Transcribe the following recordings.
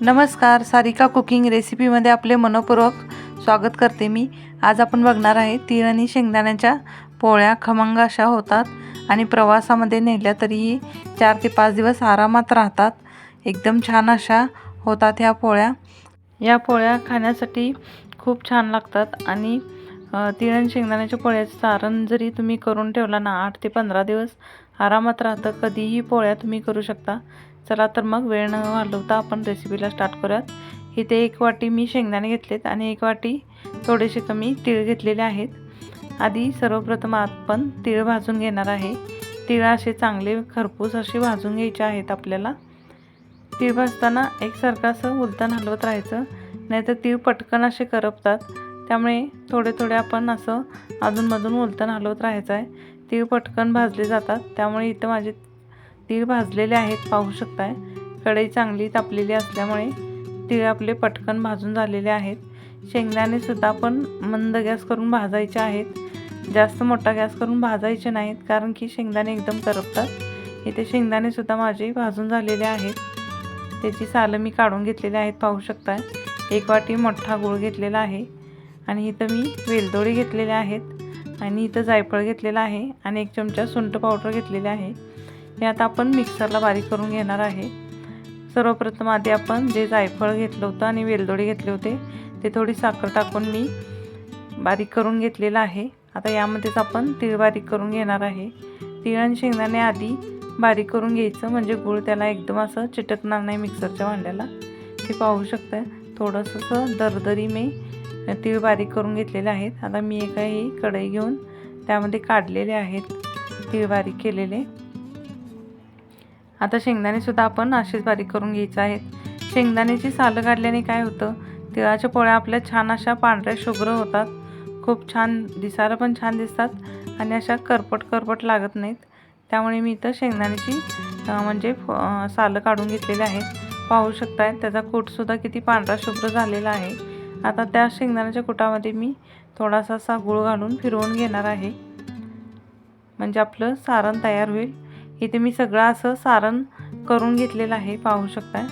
नमस्कार सारिका कुकिंग रेसिपीमध्ये आपले मनपूर्वक स्वागत करते मी. आज आपण बघणार आहे तीळ आणि शेंगदाण्याच्या पोळ्या खमंग अशा होतात आणि प्रवासामध्ये नेल्या तरीही चार ते पाच दिवस आरामात राहतात. एकदम छान अशा होतात ह्या पोळ्या. या पोळ्या खाण्यासाठी खूप छान लागतात आणि तीळ आणि शेंगदाण्याच्या पोळ्याचं सारण जरी तुम्ही करून ठेवला ना आठ ते पंधरा दिवस आरामात राहतं कधीही पोळ्या तुम्ही करू शकता. चला तर मग वेळ न घालवता आपण रेसिपीला स्टार्ट करूयात. इथे एक वाटी मी शेंगदाणे घेतलेत आणि एक वाटी थोडेसे कमी तीळ घेतलेले आहेत. आधी सर्वप्रथम आपण तीळ भाजून घेणार आहे. तीळ असे चांगले खरपूस असे भाजून घ्यायचे आहेत आपल्याला. तीळ भाजताना एकसारखं असं उलटण हलवत राहायचं. नाहीतर तीळ पटकन असे करपतात. त्यामुळे थोडे थोडे आपण असं अधूनमधून उलटण हलवत राहायचं आहे. तीळ पटकन भाजले जातात. त्यामुळे इथं माझे तीळ भाजलेले आहेत पाहू शकताय. कढई चांगली तापलेली असल्यामुळे तीळ आपले पटकन भाजून झालेले आहेत. शेंगदाणे सुद्धा आपण मंद गॅस करून भाजायचे आहेत. जास्त मोठा गॅस करून भाजायचे नाहीत कारण की शेंगदाणे एकदम करपतात. इथे शेंगदाणे सुद्धा माझे भाजून झालेले आहेत. त्याची सालं मी काढून घेतलेली आहेत पाहू शकताय. एक वाटी मोठा गूळ घेतलेला आहे आणि इथं मी वेलदोडे घेतलेले आहेत आणि इथं जायफळ घेतलेलं आहे आणि एक चमचा सुंठ पावडर घेतलेले आहे. हे आता आपण मिक्सरला बारीक करून घेणार आहे. सर्वप्रथम आधी आपण जे जायफळ घेतलं होतं आणि वेलदोडे घेतले होते ते थोडी साखर टाकून मी बारीक करून घेतलेलं आहे. आता यामध्येच आपण तीळ बारीक करून घेणार आहे. तीळ आणि शेंगदाणे आधी बारीक करून घ्यायचं म्हणजे गूळ त्याला एकदम असं चिटकणार नाही मिक्सरच्या भांड्याला. ते पाहू शकता थोडंसं असं दरदरी मी तीळ बारीक करून घेतलेले आहेत. आता मी एका ही कढई घेऊन त्यामध्ये काढलेले आहेत तीळ बारीक केलेले. आता शेंगदाणेसुद्धा आपण असेच बारीक करून घ्यायचं आहेत. शेंगदाण्याची सालं काढल्याने काय होतं? तिळाच्या पोळ्या आपल्या छान अशा पांढऱ्या शुभ्र होतात. खूप छान दिसायला पण छान दिसतात आणि अशा करपट करपट लागत नाहीत. त्यामुळे मी इथं शेंगदाण्याची म्हणजे फ- सालं काढून घेतलेली आहेत पाहू शकताय त्याचा कूटसुद्धा किती पांढरा शुभ्र झालेला आहे. आता त्या शेंगदाण्याच्या कुटामध्ये मी थोडासा असा गूळ घालून फिरवून घेणार आहे. म्हणजे आपलं सारण तयार होईल. इथे मी सगळं असं सारण करून घेतलेलं आहे पाहू शकताय.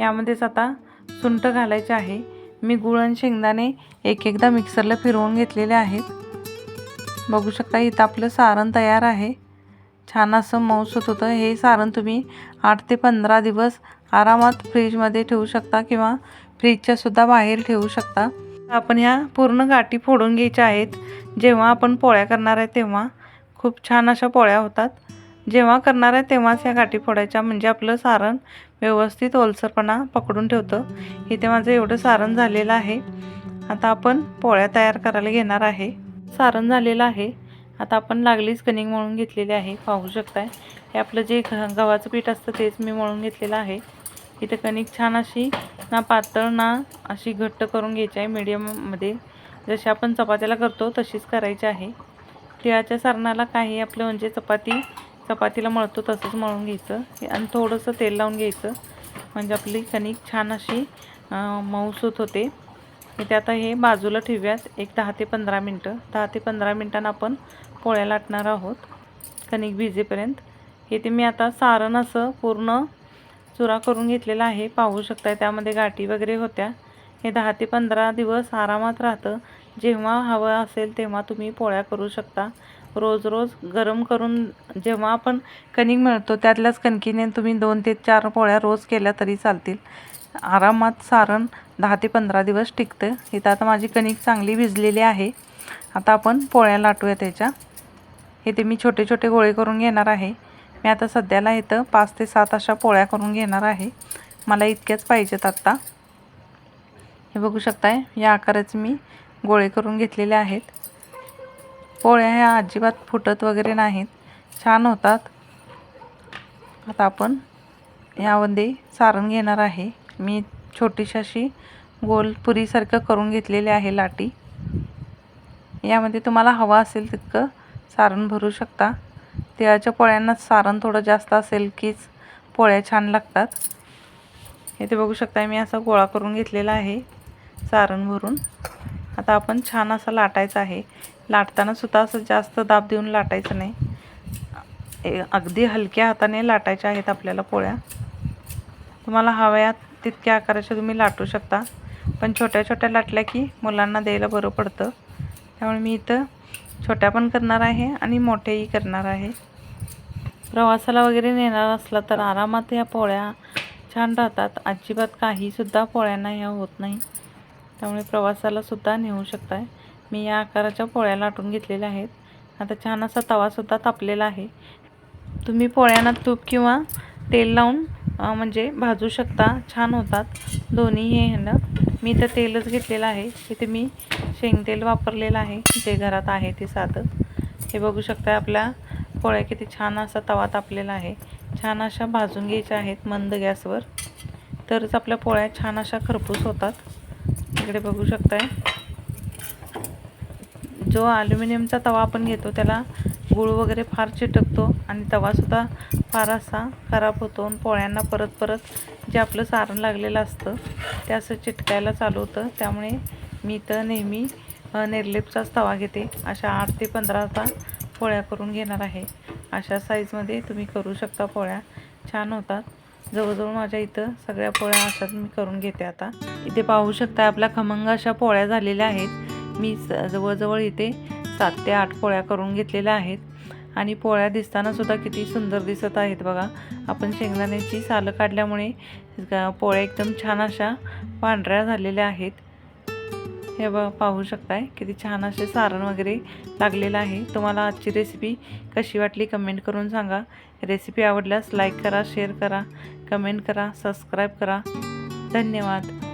यामध्येच आता सुंठ घालायचे आहे. मी गुळ आणि शेंगदाणे एक एकदा मिक्सरला फिरवून घेतलेले आहेत. बघू शकता इथं आपलं सारण तयार आहे. छान असं मऊसूत होतं. हे सारण तुम्ही आठ ते पंधरा दिवस आरामात फ्रीजमध्ये ठेवू शकता किंवा फ्रीजच्यासुद्धा बाहेर ठेवू शकता. आपण ह्या पूर्ण गाठी फोडून घ्यायच्या आहेत. जेव्हा आपण पोळ्या करणार आहे तेव्हा. खूप छान अशा पोळ्या होतात. जेव्हा करणार आहे तेव्हाच ह्या गाठी फोडायच्या म्हणजे आपलं सारण व्यवस्थित ओलसरपणा पकडून ठेवतं. इथे माझं एवढं सारण झालेलं आहे. आता आपण पोळ्या तयार करायला घेणार आहे. सारण झालेलं आहे. आता आपण लागलीच कणिक मळून घेतलेली आहे. पाहू शकताय. हे आपलं जे गव्हाचं पीठ असतं तेच मी मळून घेतलेलं आहे. इथे कणिक छान अशी ना पातळ ना अशी घट्ट करून घ्यायची आहे मीडियममध्ये. जशी आपण चपात्याला करतो तशीच करायची आहे. तिळाच्या सारणाला काही आपलं म्हणजे चपाती चपातीला मळतो तसंच मळून घ्यायचं. आणि थोडंसं तेल लावून घ्यायचं. म्हणजे आपली कणिक छान अशी मऊसूत होते. इथे आता हे बाजूला ठेवूयात. एक दहा ते पंधरा मिनटं. दहा ते पंधरा मिनटांना आपण पोळ्या लाटणार आहोत. कणिक भिजेपर्यंत. इथे मी आता सारण असं पूर्ण चुरा करून घेतलेला आहे. पाहू शकताय त्यामध्ये गाठी वगैरे होत्या. हे दहा ते पंधरा दिवस आरामात राहतं. जेव्हा हवं असेल तेव्हा तुम्ही पोळ्या करू शकता. रोज रोज गरम करून जेव्हा आपण कणिक मिळतो त्यातल्याच कणकीने तुम्ही दोन ते चार पोळ्या रोज केल्या तरी चालतील. आरामात सारण दहा ते पंधरा दिवस टिकतं. इथं आता माझी कणिक चांगली भिजलेली आहे. आता आपण पोळ्या लाटूया त्याच्या. इथे मी छोटे छोटे गोळे करून घेणार आहे. मी आता सध्याला इथं पाच ते सात अशा पोळ्या करून घेणार आहे. मला इतक्याच पाहिजेत आत्ता. हे बघू शकताय या आकाराचे मी गोळे करून घेतलेले आहेत. पोळ्या ह्या अजिबात फुटत वगैरे नाहीत. छान होतात. आता आपण यामध्ये सारण घेणार आहे. मी छोटीशी अशी गोल पुरीसारखं करून घेतलेली आहे लाटी. यामध्ये तुम्हाला हवा असेल तितकं सारण भरू शकता. तिळाच्या पोळ्यांना सारण थोडं जास्त असेल कीच पोळ्या छान लागतात. इथे बघू शकता मी असा गोळा करून घेतलेला आहे सारण भरून. आता आपण छान असा लाटायचा आहे. लाटताना सुद्धा असं जास्त दाब देऊन लाटायचं नाही. ए- अगदी हलक्या हाताने लाटायच्या आहेत आपल्याला पोळ्या. तुम्हाला हव्यात तितक्या आकाराच्या तुम्ही लाटू शकता. पण छोट्या छोट्या लाटल्या की मुलांना द्यायला बरं पडतं. त्यामुळे मी इथं छोट्या पण करणार आहे आणि मोठेही करणार आहे. प्रवासाला वगैरे नेणार असला तर आरामात या पोळ्या छान राहतात. अजिबात काहीसुद्धा पोळ्यांना ह्या होत नाही. त्यामुळे प्रवासाला सुद्धा नेऊ शकताय. मी या आकाराच्या पोळ्या लाटून घेतलेल्या आहेत. आता छान असा तवासुद्धा तापलेला आहे. तुम्ही पोळ्यांना तूप किंवा तेल लावून म्हणजे भाजू शकता. छान होतात. दोन्ही हे ह्यानं मी तर तेलच घेतलेलं आहे. इथे मी शेंगतेल वापरलेलं आहे. जे घरात आहे ते साधं. हे बघू शकता आपल्या पोळ्या किती छान असा तवा तापलेला आहे. छान अशा भाजून घ्यायच्या आहेत मंद गॅसवर. तरच आपल्या पोळ्या छान अशा खरपूस होतात. इकडे बघू शकताय. जो ॲल्युमिनियमचा तवा आपण घेतो त्याला गुळ वगैरे फार चिटकतो आणि तवासुद्धा फार असा खराब होतो आणि पोळ्यांना परत परत जे आपलं सारण लागलेलं असतं ते असं चिटकायला चालू होतं. त्यामुळे मी तर नेहमी निर्लेपचाच तवा घेते. अशा आठ ते पंधरा पोळ्या करून घेणार आहे. अशा साईजमध्ये तुम्ही करू शकता पोळ्या. छान होतात. जवळजवळ माझ्या इथं सगळ्या पोळ्या अशाच मी करून घेते आता. इथे पाहू शकता आपल्या खमंग अशा पोळ्या झालेल्या आहेत. मी स- जवळजवळ इथे सात ते आठ पोळ्या करून घेतलेल्या आहेत. आणि पोळ्या दिसताना सुद्धा किती सुंदर दिसत आहेत बघा. आपण शेंगदाण्याची सालं काढल्यामुळे पोळ्या एकदम छान अशा पांढऱ्या झालेल्या आहेत. हे बघा पाहू शकताय किती छान असे सारण वगैरे लागलेलं आहे. तुम्हाला आजची रेसिपी कशी वाटली कमेंट करून सांगा. रेसिपी आवडल्यास लाईक करा शेअर करा कमेंट करा सबस्क्राईब करा. धन्यवाद.